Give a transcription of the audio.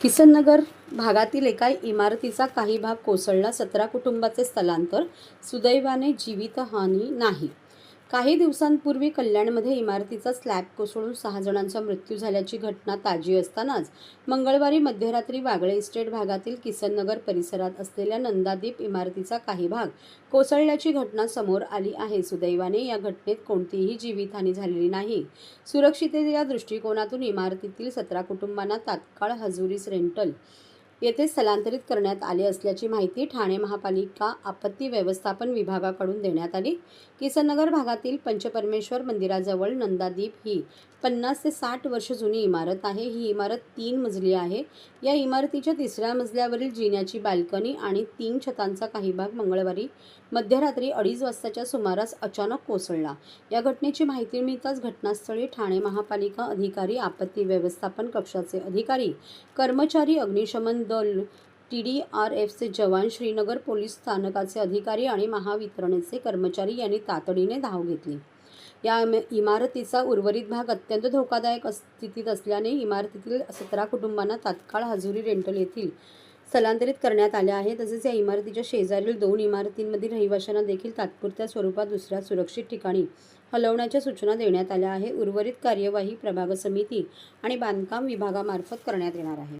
किसननगर भागातील एका इमारतीचा काही भाग कोसळला. सतरा कुटुंबाचे स्थलांतर सुदैवाने जीवितहानी नाही. काही दिवसांपूर्वी कल्याणमध्ये इमारतीचा स्लॅब कोसळून सहा जणांचा मृत्यू झाल्याची घटना ताजी असतानाच मंगळवारी मध्यरात्री वागळे इस्टेट भागातील किसननगर परिसरात असलेल्या नंदादीप इमारतीचा काही भाग कोसळल्याची घटना समोर आली आहे. सुदैवाने या घटनेत कोणतीही जीवितहानी झालेली नाही. सुरक्षिततेच्या दृष्टिकोनातून इमारतीतील सतरा कुटुंबांना तात्काळ हजुरीस रेंटल येथे स्थलांतरित करण्यात आले असल्याची माहिती ठाणे महापालिका आपत्ती व्यवस्थापन विभागाकडून देण्यात आली. किसननगर भागातील पंचपरमेश्वर मंदिराजवळ नंदादीप ही पन्नास ते साठ वर्ष जुनी इमारत आहे. ही इमारत तीन मजली आहे. या इमारतीच्या तिसऱ्या मजल्यावरील जिन्याची बाल्कनी आणि तीन छतांचा काही भाग मंगळवारी मध्यरात्री अडीच वाजताच्या सुमारास अचानक कोसळला. या घटनेची माहिती मिळताच घटनास्थळी ठाणे महापालिका अधिकारी आपत्ती व्यवस्थापन कक्षाचे अधिकारी कर्मचारी अग्निशमन दल टी डी आर एफचे जवान श्रीनगर पोलीस स्थानकाचे अधिकारी आणि महावितरणचे कर्मचारी यांनी तातडीने धाव घेतली. या इम- इमारतीचा उर्वरित भाग अत्यंत धोकादायक स्थितीत असल्याने इमारतीतील सतरा कुटुंबांना तात्काळ हजुरी रेंटल येथील स्थलांतरित करण्यात आले आहे. तसेच या इमारतीच्या शेजारील दोन इमारतींमधील रहिवाशांना देखील तात्पुरत्या स्वरूपात दुसऱ्या सुरक्षित ठिकाणी हलवण्याच्या सूचना देण्यात आल्या आहे उर्वरित कार्यवाही प्रभाग समिती आणि बांधकाम विभागामार्फत करण्यात येणार आहे.